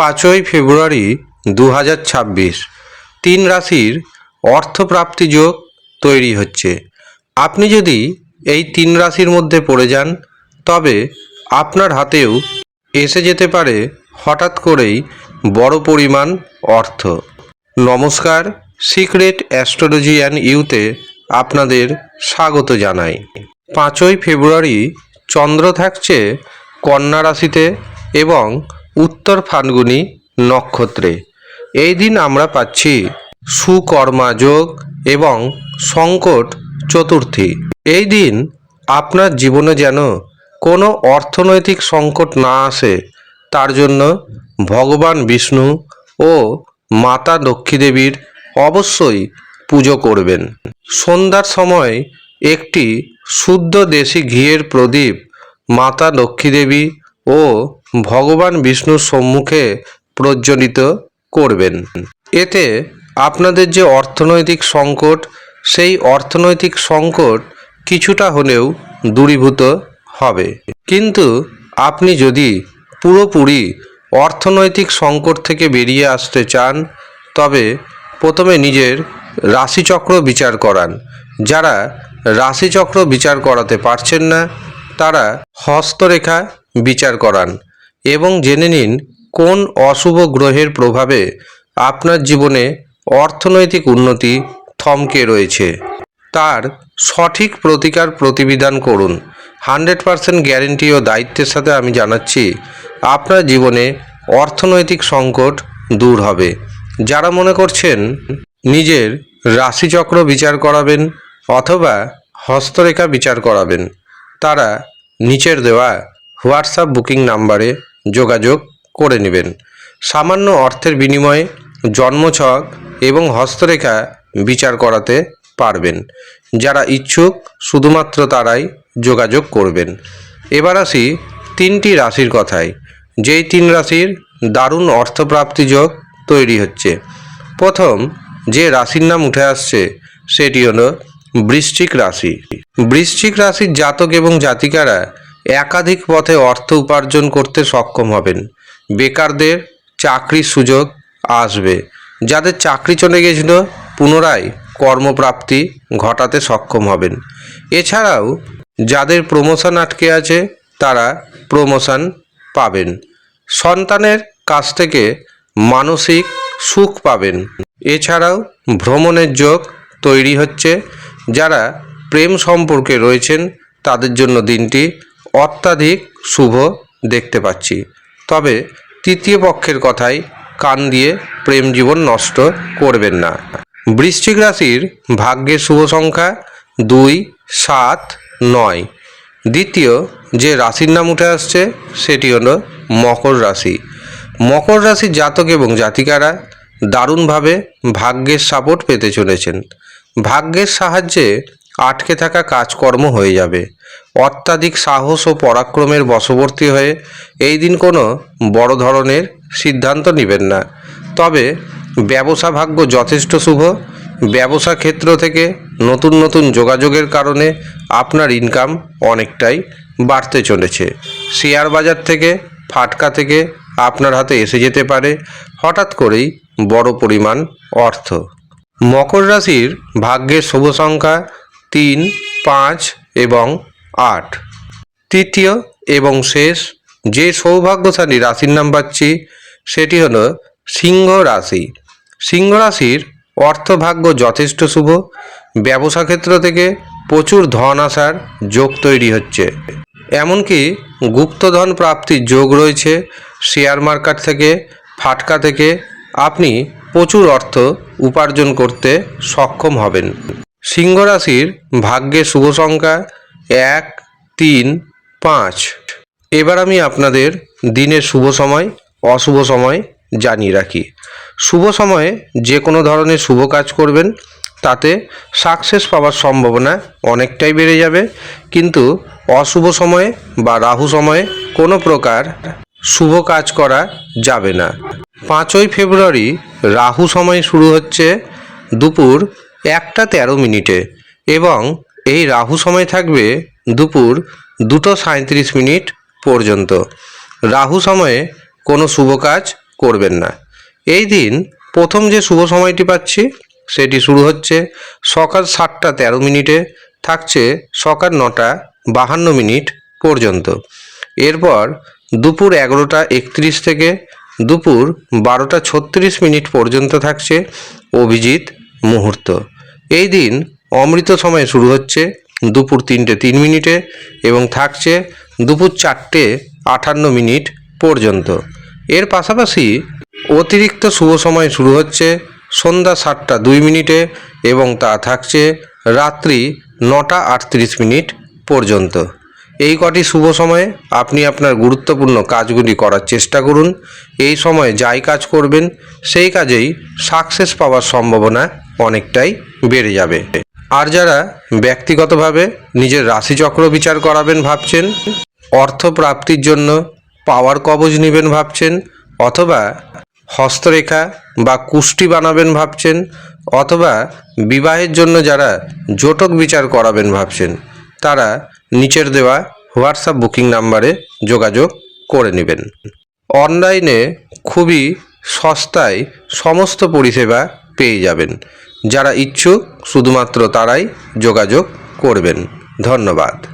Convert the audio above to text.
পাঁচই ফেব্রুয়ারি দু হাজার ছাব্বিশ। তিন রাশির অর্থপ্রাপ্তি যোগ তৈরি হচ্ছে। আপনি যদি এই তিন রাশির মধ্যে পড়ে যান, তবে আপনার হাতেও এসে যেতে পারে হঠাৎ করেই বড় পরিমাণ অর্থ। নমস্কার, সিক্রেট অ্যাস্ট্রোলজি অ্যান্ড ইউতে আপনাদের স্বাগত জানাই। পাঁচই ফেব্রুয়ারি চন্দ্র থাকছে কন্যা রাশিতে এবং উত্তর নক্ষত্রে। এই দিন আমরা পাচ্ছি সুকর্মা যোগ এবং সংকট চতুর্থী। এই দিন আপনার জীবনে যেন কোনো অর্থনৈতিক সংকট না আসে, তার জন্য ভগবান বিষ্ণু ও মাতা লক্ষ্মী দেবীর অবশ্যই পুজো করবেন। সন্ধ্যার সময় একটি শুদ্ধ দেশি ঘিয়ের প্রদীপ মাতা লক্ষ্মী দেবী ও ভগবান বিষ্ণুর সম্মুখে প্রজ্বলিত করবেন। এতে আপনাদের যে অর্থনৈতিক সংকট, সেই অর্থনৈতিক সংকট কিছুটা হলেও দূরীভূত হবে। কিন্তু আপনি যদি পুরোপুরি অর্থনৈতিক সংকট থেকে বেরিয়ে আসতে চান, তবে প্রথমে নিজের রাশিচক্র বিচার করান। যারা রাশিচক্র বিচার করাতে পারছেন না, তারা হস্তরেখা বিচার করান। এবং জেনে নিন কোন অশুভ গ্রহের প্রভাবে আপনার জীবনে অর্থনৈতিক উন্নতি থমকে রয়েছে। তার সঠিক প্রতিকার প্রতিবিধান করুন। হান্ড্রেড পারসেন্ট গ্যারেন্টি ও দায়িত্বের সাথে আমি জানাচ্ছি, আপনার জীবনে অর্থনৈতিক সংকট দূর হবে। যারা মনে করছেন নিজের রাশিচক্র বিচার করাবেন অথবা হস্তরেখা বিচার করাবেন, তারা নিচের দেওয়া হোয়াটসঅ্যাপ বুকিং নাম্বারে যোগাযোগ করে নেবেন। সামান্য অর্থের বিনিময়ে জন্মছক এবং হস্তরেখা বিচার করাতে পারবেন। যারা ইচ্ছুক, শুধুমাত্র তারাই যোগাযোগ করবেন। এবার আসি তিনটি রাশির কথায়। যেই তিন রাশির দারুণ অর্থপ্রাপ্তি যোগ তৈরি হচ্ছে। প্রথম যে রাশির নাম উঠে আসছে, সেটি হলো বৃশ্চিক রাশি। বৃশ্চিক রাশির জাতক এবং জাতিকারা একাধিক পথে অর্থ উপার্জন করতে সক্ষম হবেন। বেকারদের চাকরির সুযোগ আসবে। যাদের চাকরি চলে গেছিল, পুনরায় কর্মপ্রাপ্তি ঘটাতে সক্ষম হবেন। এছাড়াও, যাদের প্রমোশন আটকে আছে, তারা প্রমোশন পাবেন। সন্তানের কাছ থেকে মানসিক সুখ পাবেন। এছাড়াও, ভ্রমণের যোগ তৈরি হচ্ছে। যারা প্রেম সম্পর্কে রয়েছেন, তাদের জন্য দিনটি অত্যাধিক শুভ দেখতে পাচ্ছি। তবে তৃতীয় পক্ষের কথায় কান দিয়ে প্রেম জীবন নষ্ট করবেন না। বৃশ্চিক রাশির ভাগ্যের শুভ সংখ্যা দুই, সাত, নয়। দ্বিতীয় যে রাশির নাম উঠে আসছে, সেটি হলো মকর রাশি। মকর রাশির জাতক এবং জাতিকারা দারুণভাবে ভাগ্যের সাপোর্ট পেতে চলেছেন। ভাগ্যের সাহায্যে আটকে থাকা কাজকর্ম হয়ে যাবে। অত্যাধিক সাহস ও পরাক্রমের বশবর্তী হয়ে এই দিন কোনো বড় ধরনের সিদ্ধান্ত নেবেন না। তবে ব্যবসা ভাগ্য যথেষ্ট শুভ। ব্যবসা ক্ষেত্র থেকে নতুন নতুন যোগাযোগের কারণে আপনার ইনকাম অনেকটাই বাড়তে চলেছে। শেয়ার বাজার থেকে, ফাটকা থেকে আপনার হাতে এসে যেতে পারে হঠাৎ করেই বড় পরিমাণ অর্থ। মকর রাশির ভাগ্যের শুভ সংখ্যা তিন, পাঁচ এবং আট। তৃতীয় এবং শেষ যে সৌভাগ্যশালী রাশির নাম পাচ্ছি, সেটি হলো সিংহ রাশি। সিংহ রাশির অর্থভাগ্য যথেষ্ট শুভ। ব্যবসা ক্ষেত্র থেকে প্রচুর ধন আসার যোগ তৈরি হচ্ছে। এমনকি গুপ্তধন প্রাপ্তির যোগ রয়েছে। শেয়ার মার্কেট থেকে, ফাটকা থেকে আপনি প্রচুর অর্থ উপার্জন করতে সক্ষম হবেন। সিংহ রাশির ভাগ্যের শুভ সংখ্যা এক, তিন, পাঁচ। এবার আমি আপনাদের দিনের শুভ সময়, অশুভ সময় জানিয়ে রাখি। শুভ সময়ে যে কোনো ধরনের শুভ কাজ করবেন, তাতে সাকসেস পাওয়ার সম্ভাবনা অনেকটাই বেড়ে যাবে। কিন্তু অশুভ সময়ে বা রাহু সময়ে কোনো প্রকার শুভ কাজ করা যাবে না। পাঁচই ফেব্রুয়ারি রাহু সময় শুরু হচ্ছে। দুপুর একটা তেরো মিনিটে এবং এই রাহু সময় থাকবে দুপুর দুটো সাঁত্রিশ মিনিট পর্যন্ত। রাহু সময়ে কোনো শুভ কাজ করবেন না। এই দিন প্রথম যে শুভ সময়টি পাচ্ছি, সেটি শুরু হচ্ছে সকাল সাতটা তেরো মিনিটে, থাকছে সকাল নটা বাহান্ন মিনিট পর্যন্ত। এরপর দুপুর এগারোটা একত্রিশ থেকে দুপুর বারোটা ছত্রিশ মিনিট পর্যন্ত থাকছে অভিজিৎ মুহূর্ত। এই দিন অমৃত সময় শুরু হচ্ছে দুপুর তিনটে তিন মিনিটে এবং থাকছে দুপুর চারটে আটান্ন মিনিট পর্যন্ত। এর পাশাপাশি অতিরিক্ত শুভ সময় শুরু হচ্ছে সন্ধ্যা সাতটা দুই মিনিটে এবং তা থাকছে রাত্রি নটা আটত্রিশ মিনিট পর্যন্ত। এই কটি শুভ সময়ে আপনি আপনার গুরুত্বপূর্ণ কাজগুলি করার চেষ্টা করুন। এই সময় যাই কাজ করবেন, সেই কাজেই সাকসেস পাওয়ার সম্ভাবনা অনেকটাই বেড়ে যাবে। আর যারা ব্যক্তিগতভাবে নিজের রাশিচক্র বিচার করাবেন ভাবছেন অর্থ প্রাপ্তির জন্য পাওয়ার কবজ নেবেন ভাবছেন, অথবা হস্তরেখা বা কুষ্টি বানাবেন ভাবছেন, অথবা বিবাহের জন্য যারা জোটক বিচার করাবেন ভাবছেন, তারা নিচের দেওয়া হোয়াটসঅ্যাপ বুকিং নাম্বারে যোগাযোগ করে নেবেন। অনলাইনে খুবই সস্তায় সমস্ত পরিষেবা পেয়ে যাবেন। যারা ইচ্ছুক শুধুমাত্র তারাই যোগাযোগ করবেন। ধন্যবাদ।